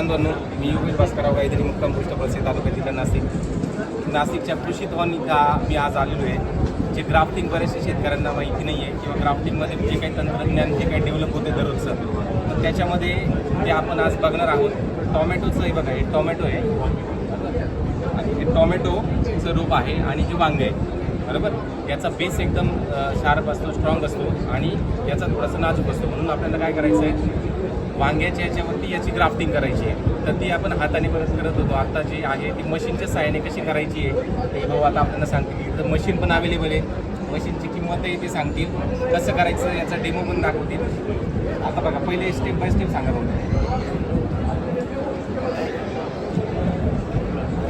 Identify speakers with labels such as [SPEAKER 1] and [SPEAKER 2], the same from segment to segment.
[SPEAKER 1] मी योगेश भास्करराव गायधरी मुक्काम पोस्ट बसे तालुका जिल्हा नाशिक नाशिकच्या कृषी भवन इथं मी आज आलेलो आहे जे ग्राफ्टिंग बरेचसे शेतकऱ्यांना माहिती नाही आहे किंवा ग्राफ्टिंगमध्ये जे काही तंत्रज्ञान जे काही डेव्हलप होते दररोजचं तर त्याच्यामध्ये ते आपण आज बघणार आहोत टॉमॅटोचं हे बघा हे टॉमॅटो आहे. आणि हे टॉमॅटोचं रूप आहे आणि हे वांगे आहे बरोबर? याचा बेस एकदम शार्प असतो स्ट्रॉंग असतो आणि याचा थोडासा नाजूक असतो. म्हणून आपल्याला काय करायचं आहे वांग्याच्या याच्यावरती याची ग्राफ्टिंग करायची आहे. तर ती आपण हाताने परत करत होतो. आता जी आहे ती मशीनच्या सहाय्याने कशी करायची आहे हे भाऊ आता आपल्याला सांगतील. तर मशीन पण अवेलेबल आहे. मशीनची किंमतही ते सांगतील. कसं करायचं याचा डेमो पण दाखवतील. आता बघा पहिले स्टेप बाय स्टेप सांगा बघा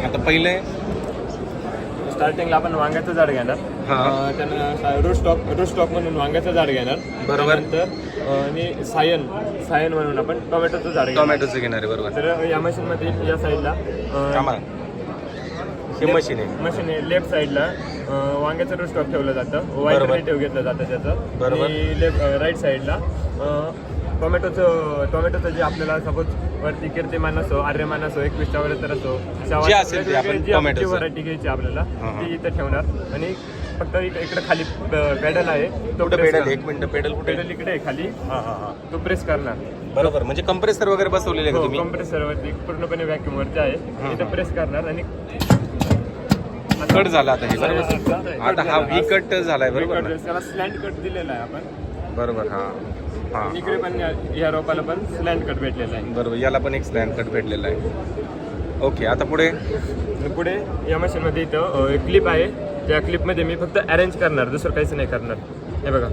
[SPEAKER 1] आता पहिले
[SPEAKER 2] स्टार्टिंगला आपण वांग्याचं झाड घेणार.
[SPEAKER 1] हां.
[SPEAKER 2] अं, त्यांना रूट स्टॉक रूट स्टॉक म्हणून वांग्याचं झाड घेणार.
[SPEAKER 1] बरोबर.
[SPEAKER 2] त्यानंतर अं, आणि सायन सायन म्हणून आपण टोमॅटोचं झाड घेणार.
[SPEAKER 1] टोमॅटोचं घेणार आहे बरोबर.
[SPEAKER 2] तर या मशीनमध्ये या साईडला
[SPEAKER 1] कामा हे मशीन आहे.
[SPEAKER 2] मशीन आहे. लेफ्ट साईडला अं, वांग्याचं रूट स्टॉक ठेवलं जातं.
[SPEAKER 1] बरोबर.
[SPEAKER 2] वाईट रिलेटिव्ह घेतलं जातं त्याचं.
[SPEAKER 1] बरोबर.
[SPEAKER 2] आणि लेफ्ट राईट साईडला टोमॅटोचं टोमॅटोचं जे आपल्याला सपोज वरती कीर्तिमान असो आर्यमान असो एकवीसच्या वर तर असो
[SPEAKER 1] जे असेल ते आपण टोमॅटोचं.
[SPEAKER 2] व्हरायटी घ्यायची आपल्याला
[SPEAKER 1] हां, हां.
[SPEAKER 2] ती इथं ठेवणार. आणि फक्त इक- इकडे खाली पेडल आहे तो
[SPEAKER 1] कुठं
[SPEAKER 2] press
[SPEAKER 1] पेडल?
[SPEAKER 2] करणार.
[SPEAKER 1] एक मिनिट पेडल कुठे?
[SPEAKER 2] पेडल इकडे आहे खाली.
[SPEAKER 1] हां हां हां.
[SPEAKER 2] तो प्रेस करणार.
[SPEAKER 1] बरोबर म्हणजे कंप्रेसर वगैरे बसवलेले आहे का
[SPEAKER 2] हो
[SPEAKER 1] तुम्ही?
[SPEAKER 2] कॉम्प्रेसर वरती पूर्णपणे व्हॅक्यूम वरती आहे. इथं
[SPEAKER 1] हां.
[SPEAKER 2] प्रेस करणार आणि
[SPEAKER 1] कट झाला आता हे बरोबर. आता हा व्ही कट झालाय बरोबर ना?
[SPEAKER 2] त्याला कट दिलेला आहे आपण.
[SPEAKER 1] बरोबर हा. हा.
[SPEAKER 2] इकडे पण या- रोपाला पण स्लँड कट भेटलेला आहे.
[SPEAKER 1] बरोबर याला पण एक स्लॅन कट भेटलेला आहे. ओके आता पुढे?
[SPEAKER 2] पुढे या मशीनमध्ये इथं क्लिप आहे. त्या क्लिपमध्ये मी फक्त अरेंज करणार दुसरं काहीच नाही करणार. हे बघा.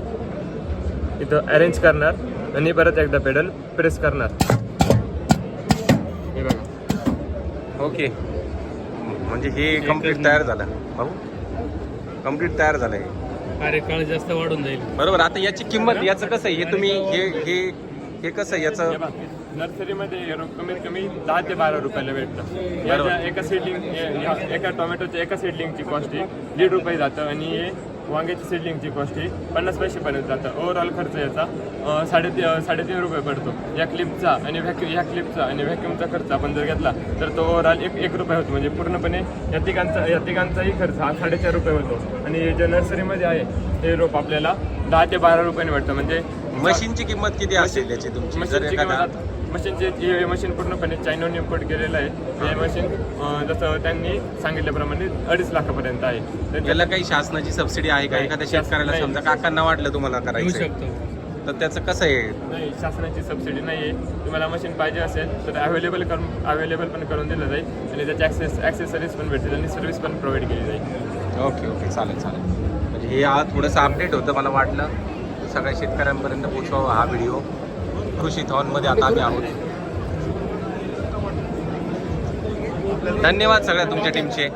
[SPEAKER 2] इथं अरेंज करणार आणि परत एकदा पेडल प्रेस करणार. हे बघा.
[SPEAKER 1] ओके म्हणजे हे कंप्लीट तयार झालं. भाऊ कंप्लीट तयार झालंय.
[SPEAKER 3] अरे काळ जास्त वाढून जाईल.
[SPEAKER 1] बरोबर आता याची किंमत याचं कसं आहे? हे तुम्ही हे हे हे कसं आहे याचं?
[SPEAKER 2] हे नर्सरीमध्ये हे रोप कमीत कमी दहा ते बारा रुपयाला भेटतं. या
[SPEAKER 1] बरोबर.
[SPEAKER 2] ज्या एका सीडलिंग एका टोमॅटोच्या एका सीडलिंगची कॉस्ट आहे. दीड रुपये जातं आणि हे वांग्याची सीडलिंगची कॉस्ट ही पन्नास पैसेपर्यंत जातं. ओव्हरऑल खर्च याचा अं, साडेती साडेतीन रुपये पडतो. या क्लिपचा आणि व्हॅक्यू या क्लिपचा आणि व्हॅक्यूमचा खर्च आपण जर घेतला तर तो ओव्हरऑल एक एक रुपये होतो. म्हणजे पूर्णपणे या तिघांचा या तिघांचाही खर्च हा साडेचार रुपये होतो. आणि हे जे नर्सरीमध्ये आहे हे रोप आपल्याला दहा ते बारा रुपयाने भेटतं. म्हणजे
[SPEAKER 1] मशीनची किंमत किती असेल याची तुमची? जर
[SPEAKER 2] मशीनची
[SPEAKER 1] एखादा
[SPEAKER 2] आता- मशीनचे मशीन पूर्णपणे चायनाहून इम्पोर्ट केलेलं आहे. हे. मशीन अं, जसं त्यांनी सांगितल्याप्रमाणे अडीच लाखापर्यंत आहे. तर
[SPEAKER 1] याला काही शासनाची सबसिडी आहे का?
[SPEAKER 2] नाही,
[SPEAKER 1] एखाद्या
[SPEAKER 2] शासन-
[SPEAKER 1] शेतकऱ्याला
[SPEAKER 2] नाही.
[SPEAKER 1] समजा काकांना वाटलं तुम्हाला
[SPEAKER 3] येऊ
[SPEAKER 1] करायचं
[SPEAKER 3] शकतो.
[SPEAKER 1] तर त्याचं कसं आहे?
[SPEAKER 2] नाही शासनाची सबसिडी नाही आहे. तुम्हाला मशीन पाहिजे असेल तर अवेलेबल करून अवेलेबल पण करून दिलं जाईल. आणि त्याचे ॲक्सेस ॲक्सेसरीज पण भेटतील आणि सर्व्हिस पण प्रोव्हाइड केली जाईल.
[SPEAKER 1] Okay okay. चालेल चालेल. म्हणजे हे आज थोडंसं अपडेट होतं मला वाटलं. सगळ्या शेतकऱ्यांपर्यंत पोचवावा हा व्हिडिओ. कृषी थॉनमध्ये आता आम्ही आहोत. धन्यवाद सगळ्या तुमच्या टीमचे